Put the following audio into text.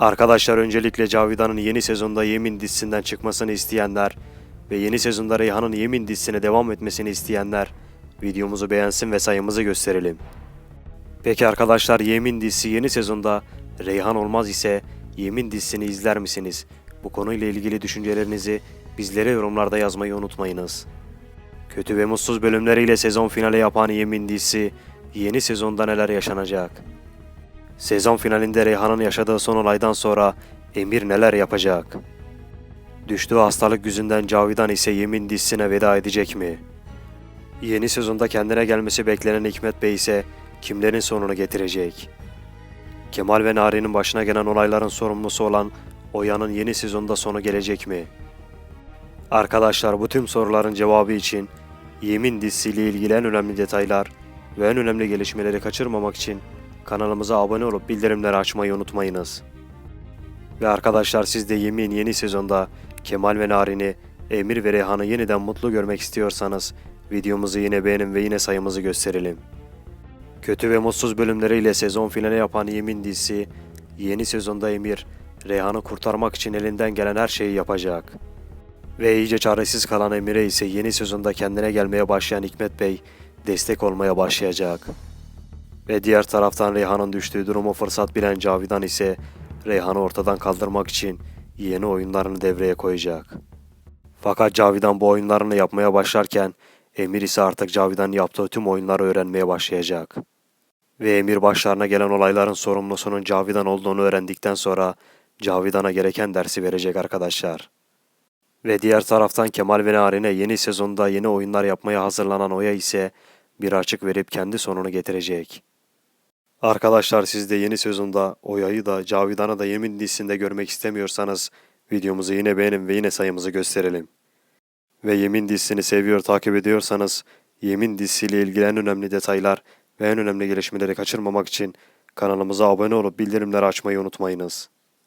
Arkadaşlar öncelikle Cavidan'ın yeni sezonda Yemin dizisinden çıkmasını isteyenler ve yeni sezonda Reyhan'ın Yemin dizisine devam etmesini isteyenler videomuzu beğensin ve sayımızı gösterelim. Peki arkadaşlar Yemin dizisi yeni sezonda Reyhan olmaz ise Yemin dizisini izler misiniz? Bu konuyla ilgili düşüncelerinizi bizlere yorumlarda yazmayı unutmayınız. Kötü ve mutsuz bölümleriyle sezon finali yapan Yemin dizisi yeni sezonda neler yaşanacak? Sezon finalinde Reyhan'ın yaşadığı son olaydan sonra Emir neler yapacak? Düştüğü hastalık yüzünden Cavidan ise Yemin dizisine veda edecek mi? Yeni sezonda kendine gelmesi beklenen Hikmet Bey ise kimlerin sonunu getirecek? Kemal ve Nari'nin başına gelen olayların sorumlusu olan Oya'nın yeni sezonda sonu gelecek mi? Arkadaşlar bu tüm soruların cevabı için Yemin dizisiyle ilgili en önemli detaylar ve en önemli gelişmeleri kaçırmamak için kanalımıza abone olup bildirimleri açmayı unutmayınız. Ve arkadaşlar siz de Yemin yeni sezonda Kemal ve Narin'i, Emir ve Reyhan'ı yeniden mutlu görmek istiyorsanız videomuzu yine beğenin ve yine sayımızı gösterelim. Kötü ve mutsuz bölümleriyle sezon finali yapan Yemin dizisi yeni sezonda Emir, Reyhan'ı kurtarmak için elinden gelen her şeyi yapacak. Ve iyice çaresiz kalan Emir'e ise yeni sezonda kendine gelmeye başlayan Hikmet Bey destek olmaya başlayacak. Ve diğer taraftan Reyhan'ın düştüğü durumu fırsat bilen Cavidan ise Reyhan'ı ortadan kaldırmak için yeni oyunlarını devreye koyacak. Fakat Cavidan bu oyunlarını yapmaya başlarken Emir ise artık Cavidan'ın yaptığı tüm oyunları öğrenmeye başlayacak. Ve Emir başlarına gelen olayların sorumlusunun Cavidan olduğunu öğrendikten sonra Cavidan'a gereken dersi verecek arkadaşlar. Ve diğer taraftan Kemal ve Narin'e yeni sezonda yeni oyunlar yapmaya hazırlanan Oya ise bir açık verip kendi sonunu getirecek. Arkadaşlar siz de yeni sezonda Oya'yı da Cavidan'ı da Yemin dizisinde görmek istemiyorsanız videomuzu yine beğenin ve yine sayımızı gösterelim. Ve Yemin dizisini seviyor takip ediyorsanız Yemin dizisiyle ilgili en önemli detaylar ve en önemli gelişmeleri kaçırmamak için kanalımıza abone olup bildirimleri açmayı unutmayınız.